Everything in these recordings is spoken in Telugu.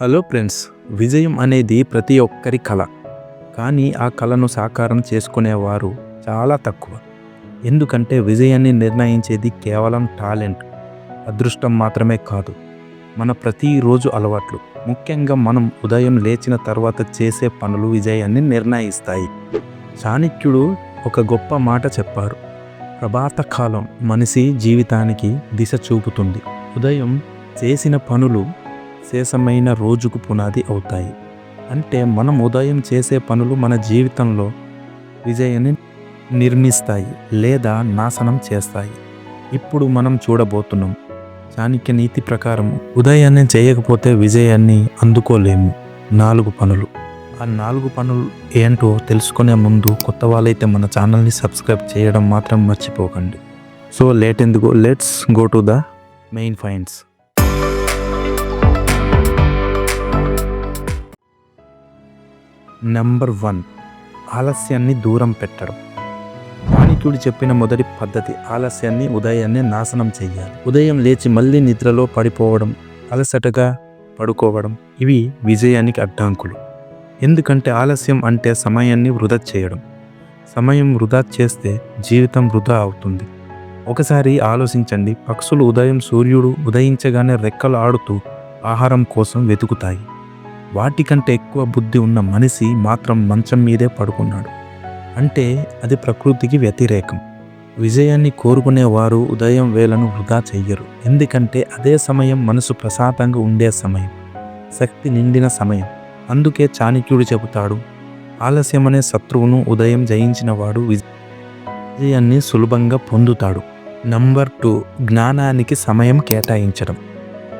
హలో ఫ్రెండ్స్ విజయం అనేది ప్రతి ఒక్కరి కళ. కానీ ఆ కళను సాకారం చేసుకునేవారు చాలా తక్కువ. ఎందుకంటే విజయాన్ని నిర్ణయించేది కేవలం టాలెంట్ అదృష్టం మాత్రమే కాదు. మన ప్రతిరోజు అలవాట్లు ముఖ్యంగా మనం ఉదయం లేచిన తర్వాత చేసే పనులు విజయాన్ని నిర్ణయిస్తాయి. చాణక్యుడు ఒక గొప్ప మాట చెప్పారు. ప్రభాత కాలం మనిషి జీవితానికి దిశ చూపుతుంది. ఉదయం చేసిన పనులు శేషమైన రోజుకు పునాది అవుతాయి. అంటే మనం ఉదయం చేసే పనులు మన జీవితంలో విజయాన్ని నిర్మిస్తాయి లేదా నాశనం చేస్తాయి. ఇప్పుడు మనం చూడబోతున్నాం. చాణక్య నీతి ప్రకారం ఉదయాన్నే చేయకపోతే విజయాన్ని అందుకోలేము. నాలుగు పనులు. ఆ నాలుగు పనులు ఏంటో తెలుసుకునే ముందు కొత్త వాళ్ళైతే మన ఛానల్ని సబ్స్క్రైబ్ చేయడం మాత్రం మర్చిపోకండి. సో లేట్ ఎందుకు? Let's go to the main points number one ఆలస్యాన్ని దూరం పెట్టడం. మాణిక్యుడు చెప్పిన మొదటి పద్ధతి ఆలస్యాన్ని ఉదయాన్నే నాశనం చేయాలి ఉదయం లేచి మళ్ళీ నిద్రలో పడిపోవడం అలసటగా పడుకోవడం ఇవి విజయానికి అడ్డంకులు. ఎందుకంటే ఆలస్యం అంటే సమయాన్ని వృధా చేయడం. సమయం వృధా చేస్తే జీవితం వృధా అవుతుంది. ఒకసారి ఆలోచించండి పక్షులు ఉదయం సూర్యుడు ఉదయించగానే రెక్కలు ఆడుతూ ఆహారం కోసం వెతుకుతాయి. వాటికంటే ఎక్కువ బుద్ధి ఉన్న మనిషి మాత్రం మంచం మీదే పడుకున్నాడు. అంటే అది ప్రకృతికి వ్యతిరేకం. విజయాన్ని కోరుకునేవారు ఉదయం వేళను వృధా చెయ్యరు. ఎందుకంటే అదే సమయం మనసు ప్రశాంతంగా ఉండే సమయం. శక్తి నిండిన సమయం. అందుకే చాణక్యుడు చెబుతాడు ఆలస్యమనే శత్రువును ఉదయం జయించినవాడు విజయాన్ని సులభంగా పొందుతాడు. నంబర్ టూ జ్ఞానానికి సమయం కేటాయించడం.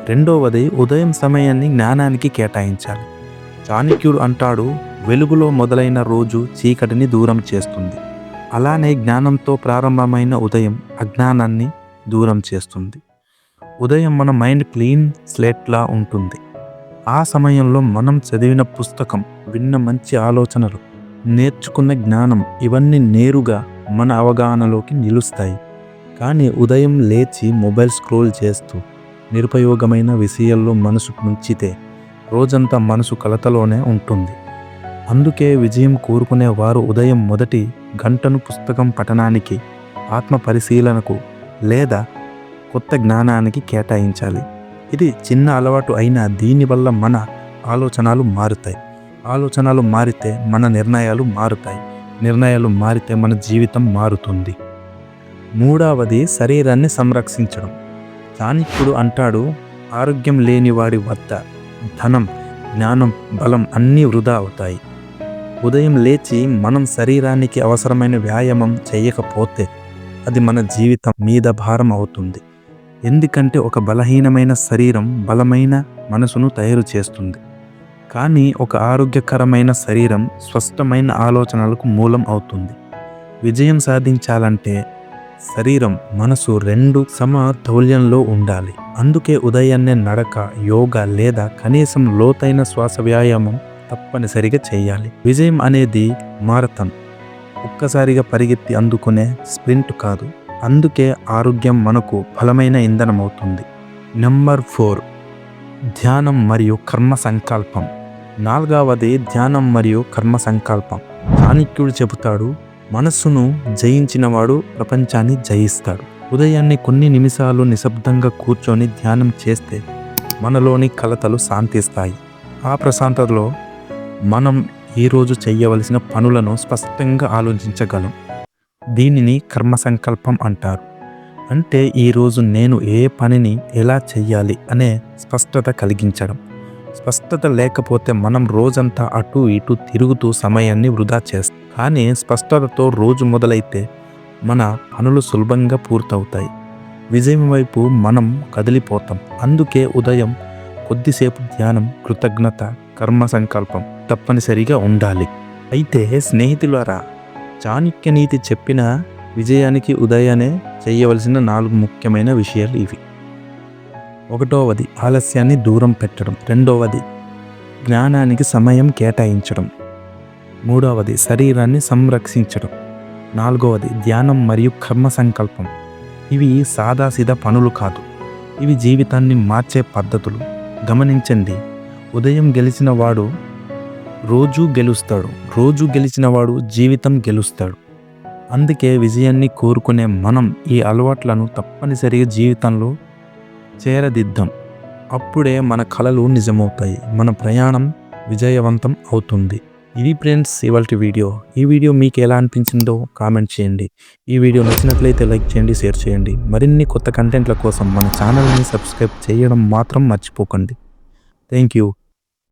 రెండవది ఉదయం సమయాన్ని జ్ఞానానికి కేటాయించాలి. చాణక్యుడు అంటాడు వెలుగులో మొదలైన రోజు చీకటిని దూరం చేస్తుంది. అలానే జ్ఞానంతో ప్రారంభమైన ఉదయం అజ్ఞానాన్ని దూరం చేస్తుంది. ఉదయం మన మైండ్ క్లీన్ స్లేట్లా ఉంటుంది. ఆ సమయంలో మనం చదివిన పుస్తకం విన్న మంచి ఆలోచనలు నేర్చుకున్న జ్ఞానం ఇవన్నీ నేరుగా మన అవగాహనలోకి నిలుస్తాయి. కానీ ఉదయం లేచి మొబైల్ స్క్రోల్ చేస్తూ నిరుపయోగమైన విషయాల్లో మనసు ముంచితే రోజంతా మనసు కలతలోనే ఉంటుంది. అందుకే విజయం కోరుకునే వారు ఉదయం మొదటి గంటను పుస్తకం పఠనానికి ఆత్మ పరిశీలనకు లేదా కొత్త జ్ఞానానికి కేటాయించాలి. ఇది చిన్న అలవాటు అయినా దీనివల్ల మన ఆలోచనలు మారుతాయి. ఆలోచనలు మారితే మన నిర్ణయాలు మారుతాయి. నిర్ణయాలు మారితే మన జీవితం మారుతుంది. మూడవది శరీరాన్ని సంరక్షించడం. చాణక్యుడు అంటాడు ఆరోగ్యం లేని వాడి వద్ద ధనం జ్ఞానం బలం అన్నీ వృధా అవుతాయి. ఉదయం లేచి మనం శరీరానికి అవసరమైన వ్యాయామం చేయకపోతే అది మన జీవితం మీద భారం అవుతుంది. ఎందుకంటే ఒక బలహీనమైన శరీరం బలమైన మనసును తయారు చేస్తుంది. కానీ ఒక ఆరోగ్యకరమైన శరీరం స్పష్టమైన ఆలోచనలకు మూలం అవుతుంది. విజయం సాధించాలంటే శరీరం మనసు రెండు సమతౌల్యంలో ఉండాలి. అందుకే ఉదయాన్నే నడక యోగా లేదా కనీసం లోతైన శ్వాస వ్యాయామం తప్పనిసరిగా చేయాలి. విజయం అనేది మారథన్ ఒక్కసారిగా పరిగెత్తి అందుకునే స్ప్రింట్ కాదు. అందుకే ఆరోగ్యం మనకు బలమైన ఇంధనం అవుతుంది. నెంబర్ ఫోర్ ధ్యానం మరియు కర్మ సంకల్పం. నాలుగవది ధ్యానం మరియు కర్మ సంకల్పం. చాణక్యుడు చెబుతాడు మనస్సును జయించినవాడు ప్రపంచాన్ని జయిస్తాడు. ఉదయాన్నే కొన్ని నిమిషాలు నిశ్శబ్దంగా కూర్చొని ధ్యానం చేస్తే మనలోని కలతలు శాంతిస్తాయి. ఆ ప్రశాంతతలో మనం ఈరోజు చేయవలసిన పనులను స్పష్టంగా ఆలోచించగలం. దీనిని కర్మ సంకల్పం అంటారు. అంటే ఈరోజు నేను ఏ పనిని ఎలా చెయ్యాలి అనే స్పష్టత కలిగించడం. స్పష్టత లేకపోతే మనం రోజంతా అటు ఇటు తిరుగుతూ సమయాన్ని వృధా చేస్తాం. కానీ స్పష్టతతో రోజు మొదలైతే మన పనులు సులభంగా పూర్తవుతాయి. విజయం వైపు మనం కదిలిపోతాం. అందుకే ఉదయం కొద్దిసేపు ధ్యానం కృతజ్ఞత కర్మ సంకల్పం తప్పనిసరిగా ఉండాలి. అయితే స్నేహితులారా చాణక్య నీతి చెప్పిన విజయానికి ఉదయాన్నే చేయవలసిన నాలుగు ముఖ్యమైన విషయాలు ఇవి. ఒకటవది ఆలస్యాన్ని దూరం పెట్టడం. రెండవది జ్ఞానానికి సమయం కేటాయించడం. మూడవది శరీరాన్ని సంరక్షించడం. నాలుగవది ధ్యానం మరియు కర్మ సంకల్పం. ఇవి సాదాసీదా పనులు కాదు. ఇవి జీవితాన్ని మార్చే పద్ధతులు. గమనించండి ఉదయం గెలిచిన వాడు రోజు గెలుస్తాడు. రోజు గెలిచిన వాడు జీవితం గెలుస్తాడు. అందుకే విజయాన్ని కోరుకునే మనం ఈ అలవాట్లను తప్పనిసరిగా జీవితంలో చేరదిద్దాం. అప్పుడే మన కళలు నిజమవుతాయి. మన ప్రయాణం విజయవంతం అవుతుంది. ఇది ఫ్రెండ్స్ ఇవాళ వీడియో. ఈ వీడియో మీకు ఎలా అనిపించిందో కామెంట్ చేయండి. ఈ వీడియో నచ్చినట్లయితే లైక్ చేయండి షేర్ చేయండి. మరిన్ని కొత్త కంటెంట్ల కోసం మన ఛానల్ని సబ్స్క్రైబ్ చేయడం మాత్రం మర్చిపోకండి. Thank you